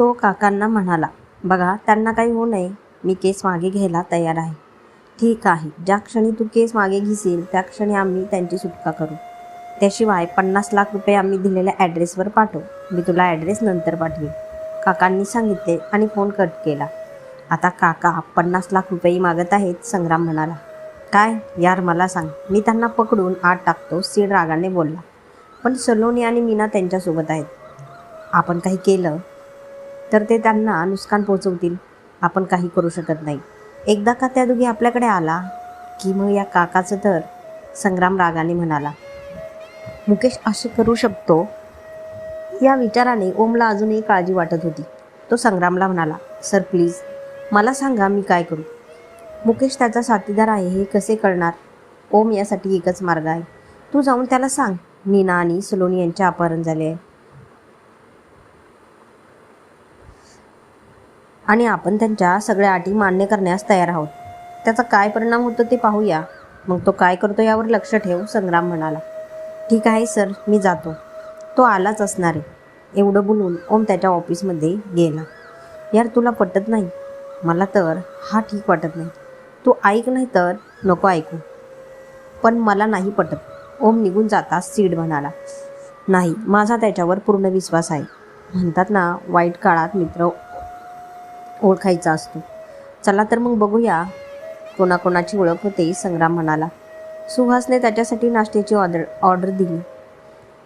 तो काकांना म्हणाला बघा त्यांना काही होऊ नये. मी केस मागे घ्यायला तयार आहे. ठीक आहे. ज्या क्षणी तू केस मागे घेशील त्या क्षणी आम्ही त्यांची सुटका करू. त्याशिवाय पन्नास लाख रुपये आम्ही दिलेल्या ॲड्रेसवर पाठवू. मी तुला ॲड्रेस नंतर पाठवेन. काकांनी सांगितले आणि फोन कट केला. आता काका पन्नास लाख रुपये मागत आहेत संग्राम म्हणाला. काय? यार मला सांग. मी त्यांना पकडून आत टाकतो सीड रागाने बोलला. पण सलोनी आणि मीना त्यांच्यासोबत आहेत. आपण काही केलं तर ते त्यांना नुकसान पोचवतील आपण काही करू शकत नाही. एकदा का त्या दोघी आपल्याकडे आला की मग या काकाचं तर संग्राम रागाने म्हणाला मुकेश असे करू शकतो? या विचाराने ओमला अजूनही काळजी वाटत होती. तो संग्रामला म्हणाला सर प्लीज मला सांगा मी काय करू? मुकेश त्याचा साथीदार आहे हे कसे कळणार? ओम यासाठी एकच मार्ग आहे. तू जाऊन त्याला सांग. नीना आणि सलोनी यांचे अपहरण झाले आहे. आणि आपण त्यांच्या सगळ्या अटी मान्य करण्यास तयार आहोत. त्याचा काय परिणाम होतो ते पाहूया. मग तो काय करतो यावर लक्ष ठेव संग्राम म्हणाला ठीक आहे सर मी जातो. तो आलाच असणार आहे. एवढं बोलून ओम त्याच्या ऑफिसमध्ये गेला. यार तुला पटत नाही. मला तर हा ठीक वाटत नाही. तू ऐक नाही तर नको ऐकू. पण मला नाही पटत. ओम निघून जाता सीड म्हणाला नाही माझा त्याच्यावर पूर्ण विश्वास आहे. म्हणतात ना वाईट काळात मित्र ओळखायचा असतो. चला तर मग बघूया कोणाकोणाची ओळख होते संग्राम म्हणाला. सुहासने त्याच्यासाठी नाश्त्याची ऑर्डर ऑर्डर दिली.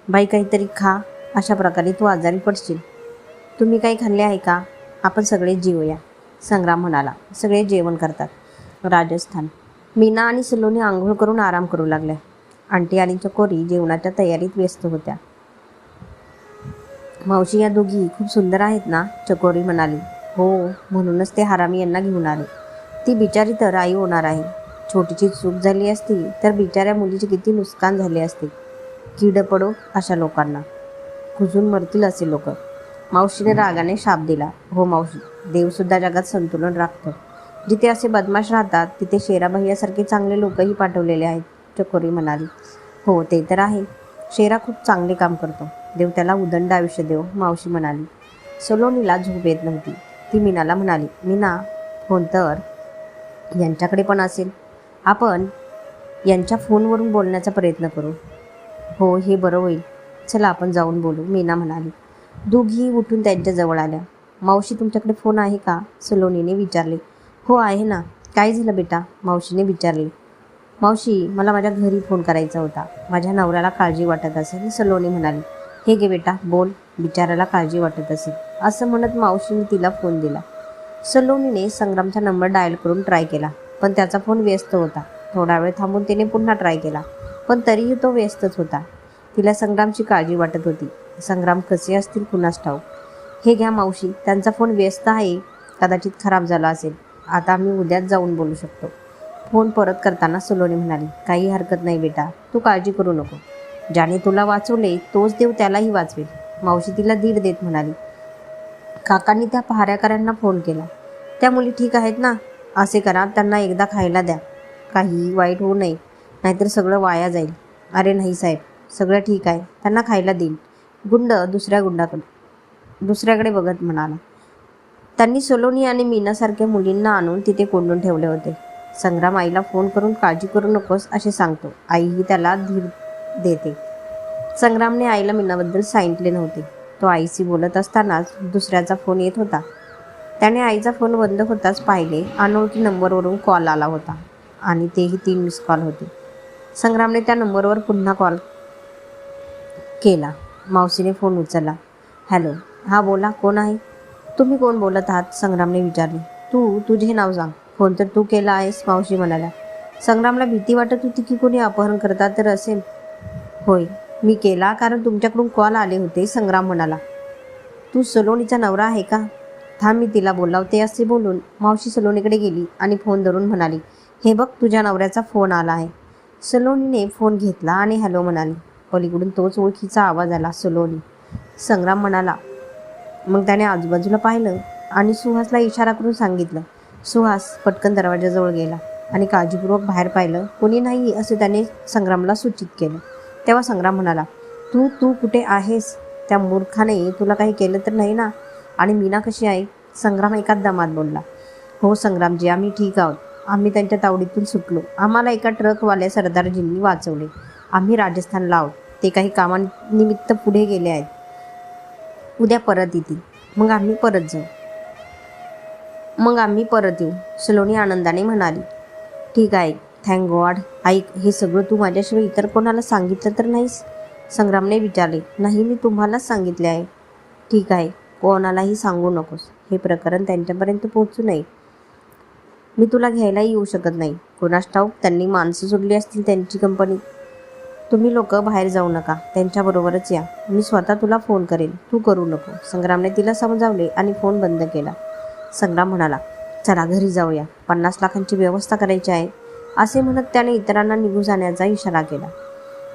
बाई काहीतरी खा अशा प्रकारे तू आजारी पडशील. तुम्ही काही खाल्ले आहे का? आपण सगळे जेवूया संग्राम म्हणाला. सगळे जेवण करतात. राजस्थान. मीना आणि सलोनी आंघोळ करून आराम करू लागल्या. आंटी आणि चकोरी जेवणाच्या तयारीत व्यस्त होत्या. मावशी या दोघी खूप सुंदर आहेत ना? चकोरी म्हणाली. हो म्हणूनच ते हरामी यांना घेऊन आले. ती बिचारी तर आई होणार आहे. छोटीची चूक झाली असती तर बिचाऱ्या मुलीचे किती नुकसान झाले असते. किड पडो अशा लोकांना. खुजून मरतील असे लोक. मावशीने रागाने शाप दिला. हो मावशी देवसुद्धा जगात संतुलन राखतो. जिथे असे बदमाश राहतात तिथे शेराभैयासारखे चांगले लोकही पाठवलेले आहेत चकोरी म्हणाली. हो ते तर आहे. शेरा खूप चांगले काम करतो. देव त्याला उदंड आयुष्य देव मावशी म्हणाली. सलोनीला झोप येत नव्हती. ती मीनाला म्हणाली मीना फोन तर यांच्याकडे पण असेल. आपण यांच्या फोनवरून बोलण्याचा प्रयत्न करू. हो हे बरं होईल. चला आपण जाऊन बोलू मीना म्हणाली. दोघी उठून त्यांच्याजवळ आल्या. मावशी तुमच्याकडे फोन आहे का? सलोनीने विचारले. हो आहे ना. काय झालं बेटा? मावशीने विचारले. मावशी मला माझ्या घरी फोन करायचा होता. माझ्या नवऱ्याला काळजी वाटत असेल सलोनी म्हणाली. हे गे बेटा बोल. बिचाराला काळजी वाटत असेल असं म्हणत मावशीने तिला फोन दिला. सलोनीने संग्रामचा नंबर डायल करून ट्राय केला पण त्याचा फोन व्यस्त होता. थोडा वेळ थांबून तिने पुन्हा ट्राय केला पण तरीही तो व्यस्तच होता. तिला संग्रामची काळजी वाटत होती. संग्राम कसे असतील कुणास ठाऊक. हे घ्या मावशी त्यांचा फोन व्यस्त आहे. कदाचित खराब झाला असेल. आता आम्ही उद्याच जाऊन बोलू शकतो. फोन परत करताना सलोनी म्हणाली काही हरकत नाही बेटा तू काळजी करू नको. ज्याने तुला वाचवले तोच देव त्यालाही वाचवेल. मावशी तिला धीर देत म्हणाली काकांनी त्या पहाऱ्याकरांना फोन केला. त्या मुली ठीक आहेत ना? असे करा त्यांना एकदा खायला द्या. काही वाईट होऊ नये नाहीतर सगळं वाया जाईल. अरे नाही साहेब सगळं ठीक आहे त्यांना खायला देईल. गुंड दुसऱ्या गुंडाकडे. दुसऱ्याकडे बघत म्हणाला. त्यांनी सोलोनी आणि मीनासारख्या मुलींना आणून तिथे कोंडून ठेवले होते. संग्राम आईला फोन करून काळजी करू नकोस असे सांगतो. आईही त्याला धीर देते. संग्रामने आईला मीनाबद्दल सांगितले नव्हते. तो आईशी बोलत असतानाच दुसऱ्याचा फोन येत होता. त्याने आईचा फोन बंद होताच पाहिले. अनोळखी नंबरवरून कॉल आला होता आणि तेही तीन मिस कॉल होते. संग्रामने त्या नंबरवर पुन्हा कॉल केला. मावशीने फोन उचलला. हॅलो हा बोला कोण आहे? तुम्ही कोण बोलत आहात? संग्रामने विचारले. तू तुझे नाव सांग. फोन तर तू केला आहेस मावशी म्हणाला संग्रामला भीती वाटत होती की कोणी अपहरण करतात तर असेल. होय मी केला कारण तुमच्याकडून कॉल आले होते संग्राम म्हणाला. तू सलोनीचा नवरा आहे का? थांब मी तिला बोलावते असे बोलून मावशी सलोनीकडे गेली आणि फोन धरून म्हणाली हे बघ तुझ्या नवऱ्याचा फोन आला आहे. सलोनीने फोन घेतला आणि हॅलो म्हणाली. पलीकडून तोच ओळखीचा आवाज आला सलोनी. संग्राम म्हणाला मग त्याने आजूबाजूला पाहिलं आणि सुहासला इशारा करून सांगितलं. सुहास पटकन दरवाजाजवळ गेला आणि काळजीपूर्वक बाहेर पाहिलं. कोणी नाही असं त्याने संग्रामला सूचित केलं. तेव्हा संग्राम म्हणाला तू तू कुठे आहेस? त्या मूर्खाने तुला काही केलं तर नाही ना? आणि मीना कशी आहे संग्राम एकाच दमात बोलला हो संग्रामजी आम्ही ठीक आहोत. आम्ही त्यांच्या तावडीतून सुटलो. आम्हाला एका ट्रकवाल्या सरदारजींनी वाचवले. आम्ही राजस्थानला आहोत. ते काही कामानिमित्त पुढे गेले आहेत. उद्या परत येतील. मग आम्ही परत जाऊ. मग आम्ही परत येऊ सलोनी आनंदाने म्हणाली. ठीक आहे थँक गॉड ऐक हे सगळं तू माझ्याशिवाय इतर कोणाला सांगितलं तर नाहीस? संग्रामने विचारले नाही मी तुम्हालाच सांगितले आहे. ठीक आहे कोणालाही सांगू नकोस. हे प्रकरण त्यांच्यापर्यंत पोहोचू नये. मी तुला घ्यायलाही येऊ शकत नाही. कोणास ठाऊक त्यांनी माणसं सोडली असतील त्यांची कंपनी तुम्ही लोक बाहेर जाऊ नका. त्यांच्याबरोबरच या. मी स्वतः तुला फोन करेन तू करू नको. संग्रामने तिला समजावले आणि फोन बंद केला. संग्राम म्हणाला चला घरी जाऊया. पन्नास लाखांची व्यवस्था करायची आहे. असे म्हणत त्याने इतरांना निघून जाण्याचा इशारा केला.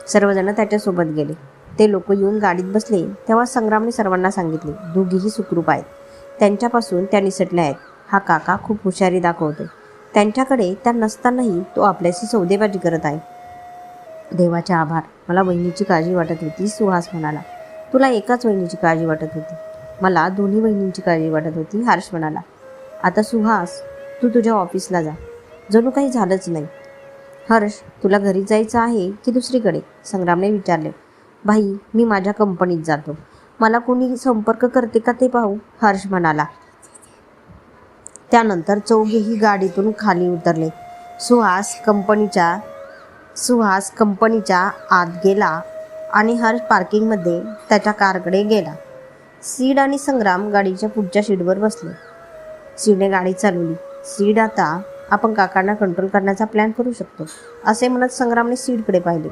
सर्वजण त्याच्यासोबत गेले. ते लोक येऊन गाडीत बसले. तेव्हा संग्रामने सर्वांना सांगितले दोघीही सुखरूप आहेत. त्यांच्यापासून त्या निसटल्या आहेत. हा काका खूप हुशारी दाखवतो त्यांच्याकडे त्या नसतानाही तो आपल्याशी सौदेबाजी करत आहे. देवाचे आभार. मला बहिणीची काळजी वाटत होती सुहास म्हणाला. तुला एकाच बहिणीची काळजी वाटत होती. मला दोन्ही बहिणींची काळजी वाटत होती हर्ष म्हणाला. आता सुहास तू तुझ्या ऑफिसला जा. जणू काही झालंच नाही. हर्ष तुला घरी जायचं आहे की दुसरीकडे? संग्रामने विचारले. भाई मी माझ्या कंपनीत जातो. मला कोणी संपर्क करते का ते पाहू? हर्ष म्हणाला. त्यानंतर चौघेही गाडीतून खाली उतरले. सुहास कंपनीच्या सुहास कंपनीच्या आत गेला आणि हर्ष पार्किंगमध्ये त्याच्या कारकडे गेला. सीड आणि संग्राम गाडीच्या पुढच्या शीटवर बसले. सीडने गाडी चालवली. सीड आता आपण काकांना कंट्रोल करण्याचा प्लॅन करू शकतो. असे म्हणत संग्रामने सीडकडे पाहिले.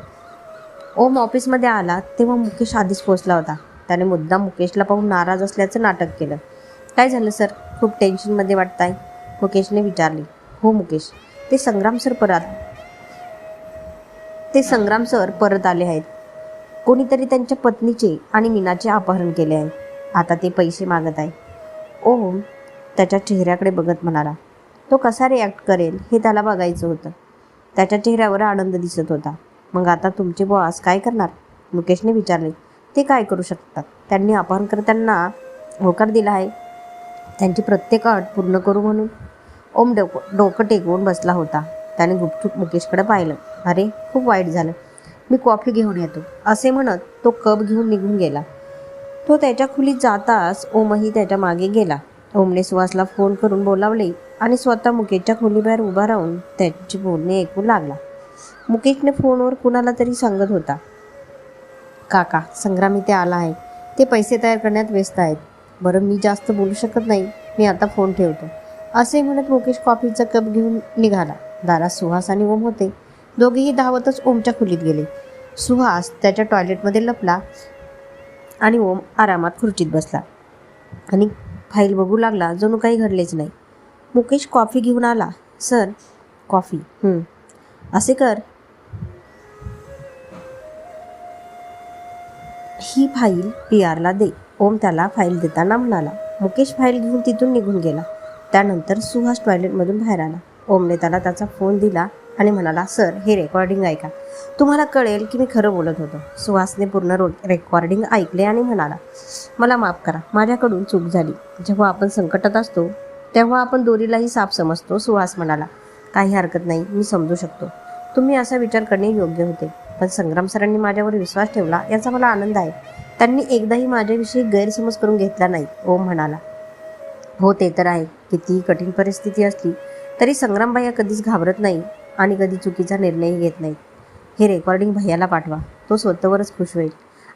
ओम ऑफिसमध्ये आला तेव्हा मुकेश आधीच पोचला होता. त्याने मुद्दा मुकेशला पाहून नाराज असल्याचं नाटक केलं. काय झालं सर खूप टेन्शनमध्ये वाटताय? मुकेशने विचारले. हो मुकेश. ते संग्राम सर परत ते संग्राम सर परत आले आहेत. कोणीतरी त्यांच्या पत्नीचे आणि मीनाचे अपहरण केले आहे. आता ते पैसे मागत आहे. ओम. त्याच्या चेहऱ्याकडे बघत म्हणाला. तो कसा रिॲक्ट करेल हे त्याला बघायचं होतं. त्याच्या चेहऱ्यावर आनंद दिसत होता. मग आता तुमचे बॉस काय करणार? मुकेशने विचारले. ते काय करू शकतात? त्यांनी अपहरणकर्त्यांना होकार दिला आहे. त्यांची प्रत्येक अट पूर्ण करू म्हणून ओम डोकं डोकं टेकवून बसला होता. त्याने गुपचूप मुकेशकडे पाहिलं. अरे खूप वाईट झालं. मी कॉफी घेऊन येतो. असे म्हणत तो कप घेऊन निघून गेला. तो त्याच्या खोलीत जाताच ओमही त्याच्यामागे गेला. ओमने सुहासला फोन करून बोलावले आणि स्वतः मुकेशच्या खोलीबाहेर उभा राहून त्याची बोलणे ऐकू लागला. मुकेशने फोनवर कुणाला तरी सांगत होता. काका संग्राम इथे आला आहे. ते पैसे तयार करण्यात व्यस्त आहेत. बरं मी जास्त बोलू शकत नाही. मी आता फोन ठेवतो. असे म्हणत मुकेश कॉफीचा कप घेऊन निघाला. दारात सुहास आणि ओम होते. दोघेही धावतच ओमच्या खोलीत गेले. सुहास त्याच्या टॉयलेटमध्ये लपला आणि ओम आरामात खुर्चीत बसला. आणि फाईल बघू लागला जणू काही घडलेच नाही. मुकेश कॉफी घेऊन आला. Sir coffee. "हं. असे कर. ही फाईल पी आरला दे. ओम त्याला फाईल देताना म्हणाला. मुकेश फाईल घेऊन तिथून निघून गेला. त्यानंतर सुहास टॉयलेटमधून बाहेर आला. ओमने त्याला त्याचा फोन दिला आणि म्हणाला सर हे रेकॉर्डिंग ऐका. तुम्हाला कळेल की मी खरं बोलत होतो. सुहासने पूर्ण रो रेकॉर्डिंग ऐकले आणि म्हणाला मला माफ करा माझ्याकडून चूक झाली. जेव्हा आपण संकटात असतो तेव्हा आपण दोरीलाही साप समजतो सुहास म्हणाला. काही हरकत नाही मी समजू शकतो. तुम्ही असा विचार करणे योग्य होते. पण संग्राम सरांनी माझ्यावर विश्वास ठेवला याचा मला आनंद आहे. त्यांनी एकदाही माझ्याविषयी गैरसमज करून घेतला नाही ओम म्हणाला. हो ते तर आहे. कितीही कठीण परिस्थिती असली तरी संग्राम भैया कधीच घाबरत नाही आणि कधी चुकीचा निर्णयही घेत नाही हे रेकॉर्डिंग भैयाला पाठवा. तो स्वतःवरच खुश होईल.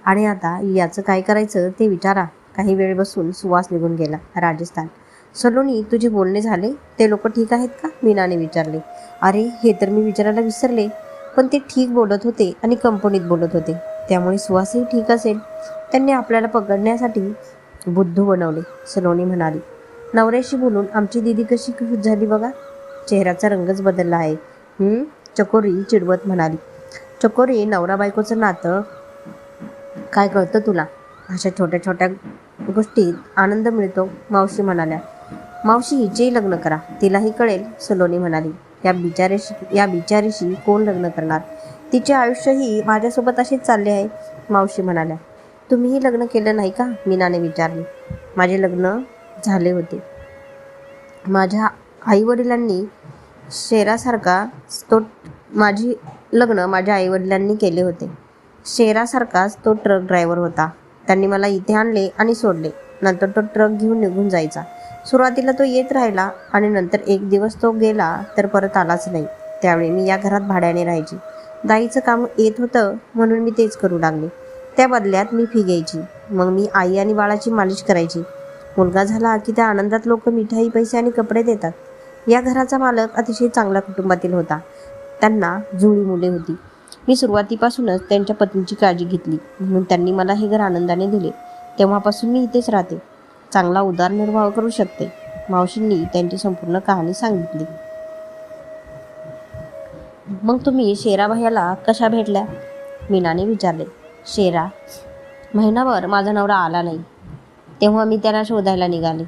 आणि आता याचं काय करायचं ते विचारा. काही वेळ बसून सुवास निघून गेला राजस्थान. सलोनी तुझे बोलणे झाले? ते लोक ठीक आहेत का? मीनाने विचारले. अरे हे तर मी विचारायला विसरले. पण ते ठीक बोलत होते आणि कंपनीत बोलत होते. त्यामुळे सुहासही ठीक असेल. त्यांनी आपल्याला पकडण्यासाठी बुद्धू बनवले सलोनी म्हणाली. नवऱ्याशी बोलून आमची दिदी कशी खुश झाली बघा. चेहऱ्याचा रंगच बदलला आहे. चकोरी चिडवत म्हणाली. चकोरी नवरा बायकोचं नातं? काय कळतं तुला? अशा छोट्या छोट्या गोष्टीत आनंद मिळतो मावशी म्हणाल्या. मावशी हिचेही लग्न करा तिलाही कळेल सलोनी म्हणाली. या बिचारीशी या बिचारीशी कोण लग्न करणार? तिचे आयुष्यही माझ्यासोबत असेच चालले आहे मावशी म्हणाल्या. तुम्हीही लग्न केलं नाही का? मीनाने विचारले. माझे लग्न झाले होते. माझ्या आईवडिलांनी शेरासारखा तो माझी लग्न माझ्या आईवडिलांनी केले होते. शेरासारखाच तो ट्रक ड्रायव्हर होता. त्यांनी मला इथे आणले आणि सोडले. नंतर तो ट्रक घेऊन निघून जायचा. सुरुवातीला तो येत राहिला आणि नंतर एक दिवस तो गेला तर परत आलाच नाही. त्यावेळी मी या घरात भाड्याने राहायची. दाईचं काम येत होतं म्हणून मी तेच करू लागले. त्या बदल्यात मी फी घ्यायची. मग मी आई आणि बाळाची मालिश करायची. मुलगा झाला की त्या आनंदात लोक मिठाई पैसे आणि कपडे देतात. या घराचा मालक अतिशय चांगल्या कुटुंबातील होता. त्यांना जुळी मुले होती. मी सुरुवातीपासूनच त्यांच्या पत्नीची काळजी घेतली. म्हणून त्यांनी मला हे घर आनंदाने दिले. तेव्हापासून मी इथेच राहते. चांगला उदारनिर्वाह करू शकते. मावशींनी त्यांची संपूर्ण कहाणी सांगितली. मग तुम्ही शेरा भैयाला कशा भेटल्या? मीनाने विचारले. शेरा महिनाभर माझा नवरा आला नाही. तेव्हा मी त्याला शोधायला निघाले.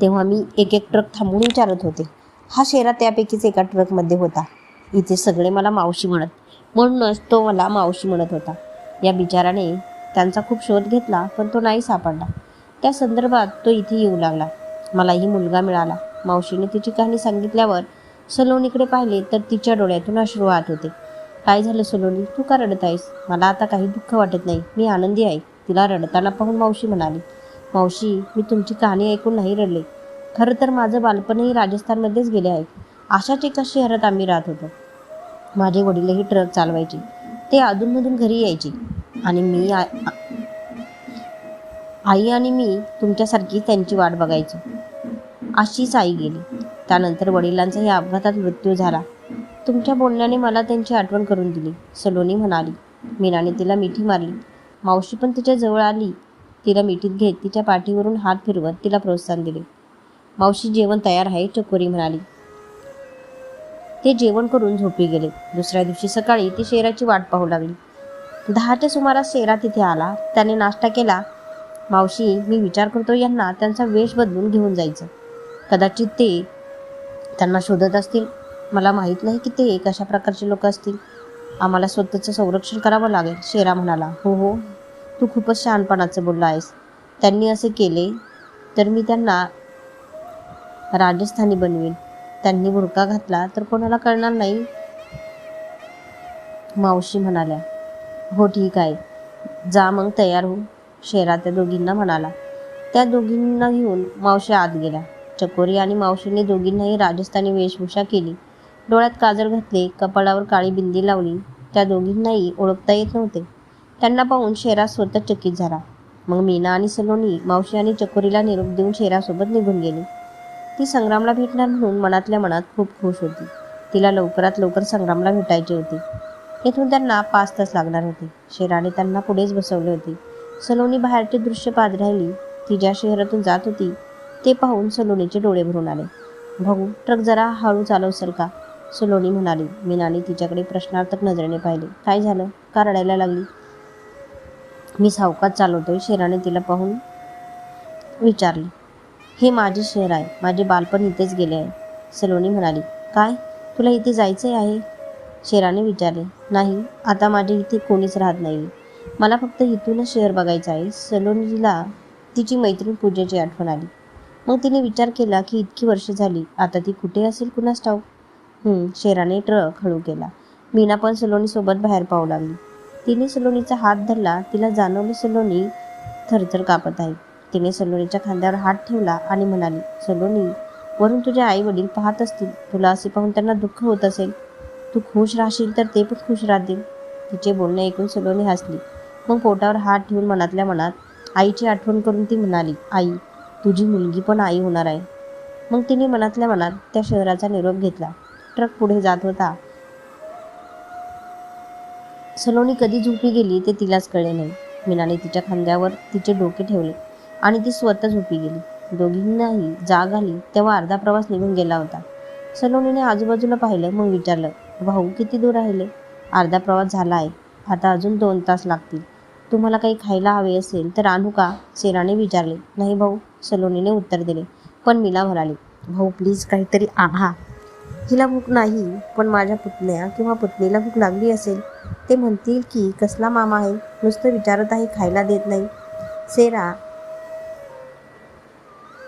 तेव्हा मी एक एक ट्रक थांबून विचारत होते. हा शेरा त्यापैकीच एका ट्रकमध्ये होता. इथे सगळे मला मावशी म्हणत म्हणूनच तो मला मावशी म्हणत होता. या बिचाराने त्यांचा खूप शोध घेतला पण तो नाही सापडला. त्या संदर्भात तो इथे येऊ लागला. मलाही मुलगा मिळाला. मावशीने तिची कहाणी सांगितल्यावर सलोनीकडे पाहिले तर तिच्या डोळ्यातून अश्रू वाहत होते. काय झालं सलोनी? तू का रडत आहेस? मला आता काही दुःख वाटत नाही. मी आनंदी आहे. तिला रडताना पाहून मावशी म्हणाली मावशी मी तुमची कहाणी ऐकून नाही रडले. खरं तर माझं बालपणही राजस्थानमध्येच गेले आहे. अशाच एका शहरात आम्ही राहत होतो. माझे वडीलही ट्रक चालवायचे. ते अधूनमधून घरी यायचे आणि मी आ- आई आणि मी तुमच्यासारखी त्यांची वाट बघायचो. अशीच आई गेली. त्यानंतर वडिलांचाही अपघातात मृत्यू झाला. तुमच्या बोलण्याने मला त्यांची आठवण करून दिली. सलोनी म्हणाली मीनाने तिला मिठी मारली. मावशी पण तिच्या जवळ आली. तिला मिठीत घेत तिच्या पाठीवरून हात फिरवत तिला प्रोत्साहन दिले. मावशी जेवण तयार आहे चकोरी म्हणाली. ते जेवण करून झोपी गेले. दुसऱ्या दिवशी सकाळी ती शेराची वाट पाहू लागली. दहाच्या सुमारास शेरा तिथे आला. त्याने नाश्ता केला. मावशी मी विचार करतो यांना त्यांचा वेश बदलून घेऊन जायचं. कदाचित ते त्यांना शोधत असतील. मला माहीत नाही की ते कशा प्रकारचे लोक असतील. आम्हाला स्वतःचं संरक्षण करावं लागेल शेरा म्हणाला. हो हो. तू खूपच शहाणपणाचं बोलला आहेस. त्यांनी असे केले तर मी त्यांना राजस्थानी बनवीन. त्यांनी बुरका घातला तर कोणाला कळणार नाही? मावशी म्हणाल्या. हो ठीक आहे. जा मग तयार हो. शेरा त्या दोघींना म्हणाला. त्या दोघींना घेऊन मावशी आत गेल्या. चकोरी आणि मावशीने दोघींनाही राजस्थानी वेशभूषा केली. डोळ्यात काजळ घातले कपाळावर काळी बिंदी लावली. त्या दोघींनाही ओळखता येत नव्हते. त्यांना पाहून शेरा स्वतः चकित झाला. मग मीना आणि सलोनी मावशी आणि चकोरीला निरोप देऊन शेरासोबत निघून गेली. ती संग्रामला भेटणार म्हणून मनातल्या मनात खूप खुश होती. तिला लवकरात लवकर संग्रामला भेटायची होती. येथून त्यांना पाच तास लागणार होते. शेराने त्यांना पुढेच बसवले होते. सलोनी बाहेरचे दृश्य पाहत राहिली. ती ज्या शहरातून जात होती ते पाहून सलोनीचे डोळे भरून आले. भाऊ ट्रक जरा हळू चालवसल का? सलोनी म्हणाली. मीनाने तिच्याकडे प्रश्नार्थक नजरेने पाहिले. काय झालं? का रडायला लागली? मी सावकाश चालवतोय शेराने तिला पाहून विचारले. हे माझे शहर आहे. माझे बालपण इथेच गेले आहे. सलोनी म्हणाली. काय? तुला इथे जायचे आहे? शेराने विचारले. नाही आता माझे इथे कोणीच राहत नाही मला फक्त इथूनच शहर बघायचं आहे. सलोनीला तिची मैत्रीण पूजेची आठवण आली. मग तिने विचार केला की इतकी वर्ष झाली. आता ती कुठे असेल? कुणास ठाऊक? शेराने ट्रक हळू केला. मीना पण सलोनीसोबत बाहेर पाहू लागली. तिने सलोनीचा हात धरला. तिला जाणवले सलोनी थरथर कापत आहे. तिने सलोनीच्या खांद्यावर हात ठेवला आणि म्हणाली सलोनी वरून तुझे आई वडील पाहत असतील. तुला असे पाहून त्यांना दुःख होत असेल. तू खुश राहशील तर ते पण खुश राहतील. तिचे बोलणे ऐकून सलोनी हसली. मग पोटावर हात ठेवून मनातल्या मनात आईची आठवण करून ती म्हणाली आई तुझी मुलगी पण आई होणार आहे. मग तिने मनातल्या मनात त्या शहराचा निरोप घेतला. ट्रक पुढे जात होता. सलोनी कधी झोपी गेली ते तिलाच कळले नाही. मीनाने तिच्या खांद्यावर तिचे डोके ठेवले आणि ती स्वतः झोपी गेली. दोघींनाही जाग आली तेव्हा अर्धा प्रवास निघून गेला होता. सलोनीने आजूबाजूला पाहिलं मग विचारलं भाऊ किती दूर राहिले? अर्धा प्रवास झाला आहे. आता अजून दोन तास लागतील. तुम्हाला काही खायला हवे असेल तर आणू का? सेराने विचारले. नाही भाऊ सलोनीने उत्तर दिले. पण मिला म्हणाली भाऊ प्लीज काहीतरी आहा हिला भूक नाही पण माझ्या पुतण्या किंवा पुतणीला भूक लागली असेल ते म्हणतील की कसला मामा आहे नुसतं विचारत आहे खायला देत नाही. सेरा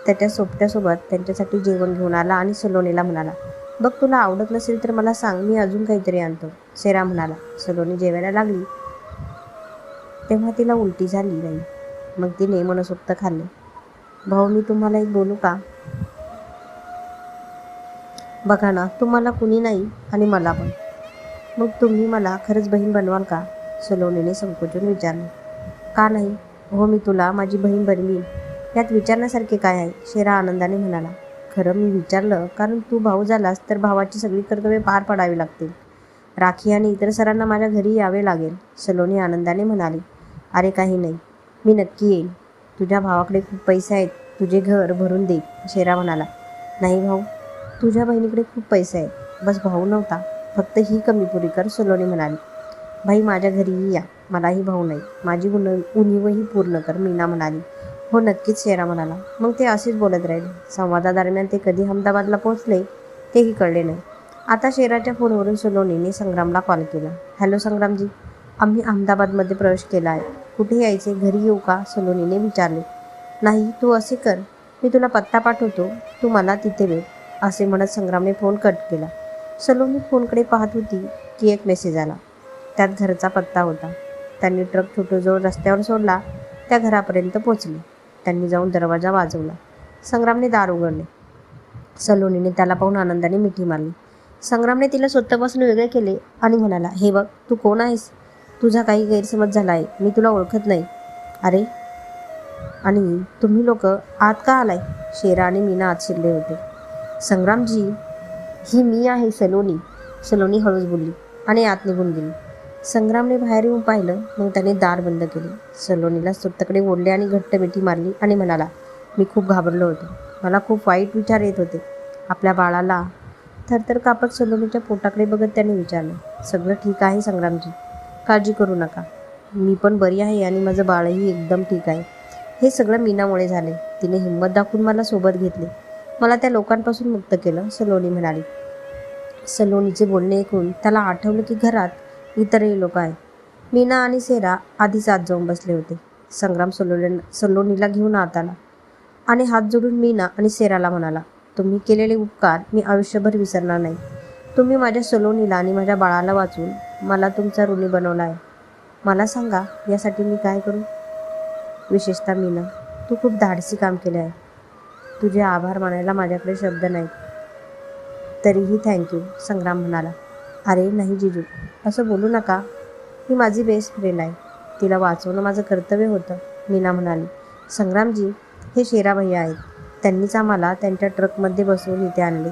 त्याच्या सोबत्यासोबत त्यांच्यासाठी जेवण घेऊन आला आणि सलोनीला म्हणाला बघ तुला आवडत नसेल तर मला सांग मी अजून काहीतरी आणतो. सेरा म्हणाला सलोनी जेवायला लागली तेव्हा तिला उलटी झाली नाही मग तिने मनसोक्त खाल्ले. भाऊ मी तुम्हाला एक बोलू का? बघा ना तुम्हाला कुणी नाही आणि मला पण. मग तुम्ही मला खरंच बहीण बनवाल का? सलोनीने संकोचून विचारले. का नाही? हो मी तुला माझी बहीण बनवीन. यात विचारण्यासारखे काय आहे? शेरा आनंदाने म्हणाला. खरं मी विचारलं कारण तू भाऊ झालास तर भावाची सगळी कर्तव्ये पार पाडावी लागतील. राखी आणि इतर सरांना माझ्या घरी यावे लागेल सलोनी आनंदाने म्हणाली. अरे काही नाही. मी नक्की येईल तुझ्या भावाकडे खूप पैसे आहेत. तुझे घर भरून दे शेरा म्हणाला. नाही भाऊ तुझ्या बहिणीकडे खूप पैसे आहेत. बस भाऊ नव्हता. फक्त ही कमी पुरी कर सोलोनी म्हणाली. भाई माझ्या घरीही या. मलाही भाऊ नाही. माझी उन उणीवही पूर्ण कर मीना म्हणाली. हो नक्कीच शेरा म्हणाला. मग ते असेच बोलत राहिले. संवादादरम्यान ते कधी अहमदाबादला पोहोचले तेही कळले नाही. आता शेराच्या फोनवरून सोलोनीने संग्रामला कॉल केला. हॅलो संग्रामजी. आम्ही अहमदाबादमध्ये प्रवेश केला आहे. कुठे यायचे? घरी येऊ का? सलोनीने विचारले. नाही तू असे कर. मी तुला पत्ता पाठवतो. तू मला तिथे भेट. असे म्हणत संग्रामने फोन कट केला. सलोनी फोनकडे पाहत होती की एक मेसेज आला. त्यात घरचा पत्ता होता. त्यांनी ट्रक छोटूजवळ रस्त्यावर सोडला. त्या घरापर्यंत पोचले त्यांनी जाऊन दरवाजा वाजवला. संग्रामने दार उघडले. सलोनीने त्याला पाहून आनंदाने मिठी मारली. संग्रामने तिला स्वतःपासून वेगळे केले आणि म्हणाला हे बघ तू कोण आहेस? तुझा काही गैरसमज झाला आहे मी तुला ओळखत नाही. अरे आणि तुम्ही लोक आत का आलाय? शेरा आणि मीना आत शिरले होते. संग्रामजी ही मी आहे सलोनी. सलोनी हळूच बोलली आणि आत निघून गेली. संग्रामने बाहेर येऊन पाहिलं मग त्याने दार बंद केले. सलोनीला स्वतःकडे ओढले आणि घट्ट मिठी मारली आणि म्हणाला मी खूप घाबरलो होतो. मला खूप वाईट विचार येत होते. आपल्या बाळाला थरथर कापत सलोनीच्या पोटाकडे बघत त्याने विचारलं सगळं ठीक आहे संग्रामजी? काळजी करू नका. मी पण बरी आहे आणि माझं बाळही एकदम ठीक आहे. हे सगळं मीनामुळे झाले. तिने हिंमत दाखवून मला सोबत घेतले. मला त्या लोकांपासून मुक्त केलं सलोनी म्हणाली. सलोनीचे बोलणे ऐकून त्याला आठवलं की घरात इतरही लोक आहेत. मीना आणि सेरा आधीच आत जाऊन बसले होते. संग्राम सलोले सलोनीला घेऊन आत आला आणि हात जोडून मीना आणि सेराला म्हणाला तुम्ही केलेले उपकार मी आयुष्यभर विसरणार नाही. तुम्ही माझ्या सलोनीला आणि माझ्या बाळाला वाचून मला तुमचा ऋणी बनवला आहे. मला सांगा यासाठी मी काय करू? विशेषतः मीना तू खूप धाडसी काम केले आहे. तुझे आभार मानायला माझ्याकडे शब्द नाहीत. तरीही थँक्यू संग्राम म्हणाला. अरे नाही जिजू असं बोलू नका. ही माझी बेस्ट फ्रेंड आहे. तिला वाचवणं माझं कर्तव्य होतं मीना म्हणाली. संग्रामजी हे शेरा भैया आहेत. त्यांनीच आम्हाला त्यांच्या ट्रकमध्ये बसवून इथे आणले.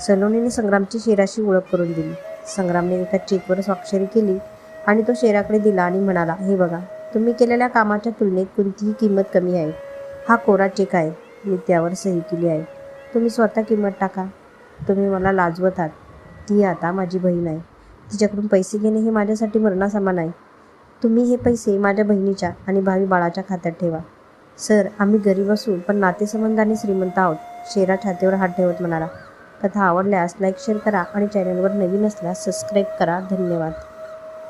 सलोनीने संग्रामची शेराशी ओळख करून दिली. संग्रामने एका चेकवर स्वाक्षरी केली आणि तो शेराकडे दिला आणि म्हणाला हे बघा तुम्ही केलेल्या कामाच्या तुलनेत कोणतीही किंमत कमी आहे. हा कोरा चेक आहे. मी त्यावर सही केली आहे. तुम्ही स्वतः किंमत टाका. तुम्ही मला लाजवत आहात. ती आता माझी बहीण आहे. तिच्याकडून पैसे घेणे हे माझ्यासाठी मरणासमान आहे. तुम्ही हे पैसे माझ्या बहिणीच्या आणि भावी बाळाच्या खात्यात ठेवा. सर आम्ही गरीब असून पण नातेसंबंधाने श्रीमंत आहोत. शेरा छातीवर हात ठेवत म्हणाला कथा आवडल्यास लाईक शेअर करा आणि चॅनलवर नवीन असल्यास सबस्क्राईब करा. धन्यवाद.